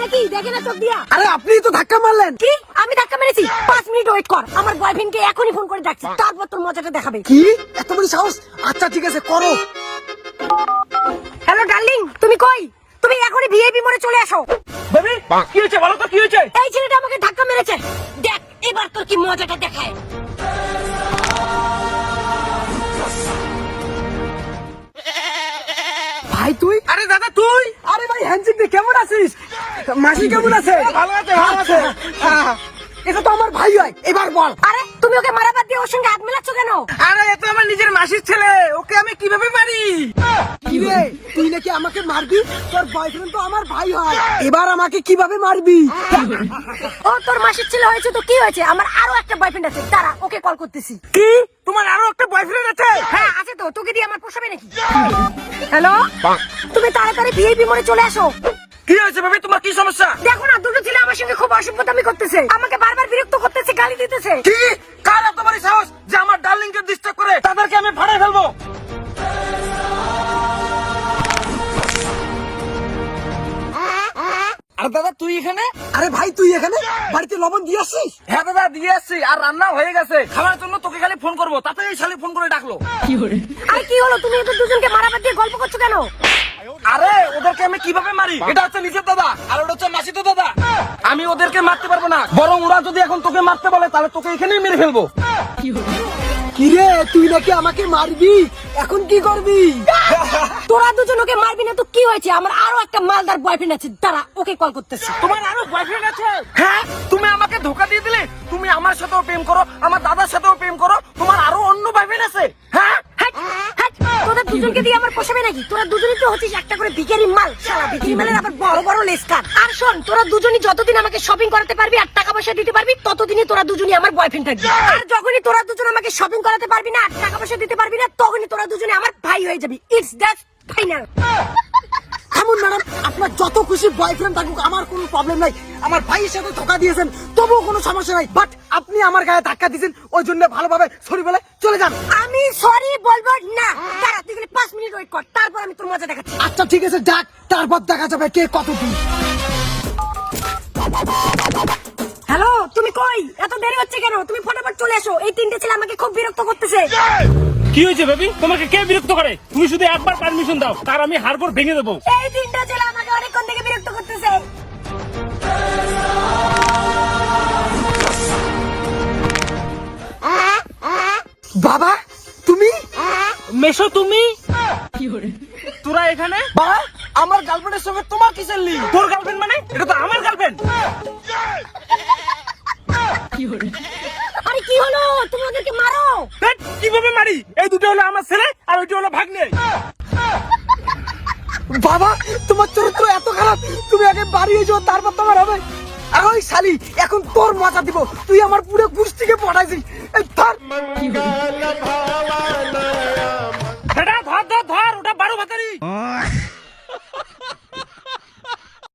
নাকি? দেখে না চোখ দিয়া। আরে আপনি তো ধাক্কা মারলেন। কি? আমি ধাক্কা মেরেছি। পাঁচ মিনিট ওয়েট কর। আমার বয়ফ্রেন্ডকে এখনই ফোন করে ডাকছি। তারপর তোর মজাটা দেখাবে। কি? এত বড় সাহস? আচ্ছা ঠিক আছে করো। হ্যালো ডার্লিং তুমি কই? তুমি এখনই ভিআইপি মোড়ে চলে আসো। বেবি কি হয়েছে? বলো তো কি হয়েছে? এই ছেলেটা আমাকে ধাক্কা মেরেছে। দেখ এবার তোর কি মজাটা দেখায়। ভাই তুই? আরে দাদা তুই? আরে ভাই হ্যান্ডশেক কেমন আছিস? মাসি কেমন আছে? ভালো আছে ভালো আছে। আহ, এটা তো আমার ভাই হয়। এবার বল। আরে তুমি ওকে মারাবাদ দিয়ে ওর সঙ্গে হাত মেলাচ্ছ কেন? আরে এ তো আমার নিজের মাসির ছেলে। ওকে আমি কীভাবে মারি? কি রে তুই নাকি আমাকে মারবি? তোর বয়ফ্রেন্ড তো আমার ভাই হয়। এবার আমাকে কীভাবে মারবি? ও তোর মাসির ছেলে হয়েছে তো কি হয়েছে? আমার আরও একটা বয়ফ্রেন্ড আছে। দাঁড়া ওকে কল করতেছি। কি? তোমার আরও একটা বয়ফ্রেন্ড আছে? হ্যাঁ আছে তো। তোকে দিয়ে আমার পোষাবে নাকি? হ্যালো তুমি তাড়াতাড়ি ভিআইপি মোড়ে চলে আসো। কি হয়েছে বেবি তোমার কি সমস্যা? দেখো না দুটো ছেলে আমার সঙ্গে খুব অসভ্যতামি করতেছে। আমাকে বারবার বিরক্ত করতেছে গালি দিতেছে। কি? কার এত বড় সাহস যে আমার ডার্লিং কে ডিস্টার্ব করে তাদেরকে আমি ফাড়াই ফেলব? আর দাদা তুই এখানে? আরে ভাই তুই এখানে? বাড়িতে লবণ দিয়ে আসিস হ্যাঁ দাদা দিয়ে আসছি আর রান্না হয়ে গেছে। খাওয়ার জন্য তোকে খালি ফোন করব তাতে এই শালি ফোন করে ডাকলো। আরে কি হলো? তুমি এত দুজনকে মারাবাদ দিয়ে গল্প করছ কেন? আরে ওদেরকে আমি কীভাবে মারি? এটা হচ্ছে নিজের দাদা আর ওটা হচ্ছে মাসি তো দাদা। আমি ওদেরকে মারতে পারব না। বরং ওরা যদি এখন তোকে মারতে বলে তাহলে তোকে এখানেই মেরে ফেলব। কি রে তুই নাকি আমাকে মারবি? এখন কি করবি? তোরা দুজন ওকে মারবি না তো কি হয়েছে? আমার আরও একটা মালদার বয়ফ্রেন্ড আছে। দাঁড়া ওকে কল করতেছি। তোমার আরও বয়ফ্রেন্ড আছে? হ্যাঁ? তুমি আমাকে ধোকা দিয়ে দিলে? তুমি আমার সাথেও প্রেম করো আমার দাদার সাথেও প্রেম করো তোমার আরও অন্য বয়ফ্রেন্ড আছে হ্যাঁ হ্যাট, হ্যাট, তোদের দুজনকে দিয়ে আমার পোষাবে নাকি? তোরা দুজনই তো হচ্ছিস একটা করে ভিখারি মাল সারা ভিখারি মালের আবার বড় বড় লেসকার। আর শোন তোরা দুজনই যতদিন আমাকে শপিং করাতে পারবি আর টাকা পয়সা দিতে পারবি ততদিনই তোরা দুজনই আমার বয়ফ্রেন্ড থাকবি। আর যখনই তোরা দুজন আমাকে শপিং করাতে পারবি না আর টাকা পয়সা দিতে পারবি না তখনই তোরা দুজনে আমার ভাই হয়ে যাবি। ইটস দ্যাট ফাইনাল এমন ম্যাডাম আপনার যত খুশি বয়ফ্রেন্ড থাকুক আমার কোনো প্রবলেম নাই। আমার ভাইয়ের সাথে ধোকা দিয়েছেন তবুও কোনো সমস্যা নাই। বাট আপনি আমার গায়ে ধাক্কা দিয়েছেন ওই জন্য ভালোভাবে সরি বলে চলে যান। আমি সরি বলব না দাঁড়া তুই খালি পাঁচ মিনিট ওয়েট কর তারপর আমি তোর মজা দেখাচ্ছি। আচ্ছা ঠিক আছে ডাক তারপর দেখা যাবে কে কত দূর হ্যালো তুমি কই? এত দেরি হচ্ছে কেন? তুমি ফটাফট চলে এসো। এই তিনটে ছেলে আমাকে খুব বিরক্ত করতেছে। কি হয়েছে বেবি? তোমাকে কে বিরক্ত করে? তুমি শুধু একবার পারমিশন দাও তার আমি হাড়গোড় ভেঙে দেবো। এই তিনটা ছেলে আমাকে অনেকক্ষণ থেকে বিরক্ত করতেছে। বাবা তুমি? মেশো তুমি? তোরা এখানে? বা আমার গার্লফ্রেন্ডের সঙ্গে তোমার কিসের লিঙ্ক তোর গার্লফ্রেন্ড মানে? এটা তো আমার গার্লফ্রেন্ড আরে কি হলো? তুমি ওদেরকে মারো! কীভাবে মারি? এই দুটো হলো আমার ছেলে আর ওইটা হলো ভাগ্নে। বাবা তোমার চরিত্র এত খারাপ। তুমি আগে বাড়িয়ে যাও তারপর তোমার হবে। আর ওই শালি এখন তোর মজা দিব। তুই আমার পুরো গোষ্ঠীকে পড়াইছিস এই ধর ばかり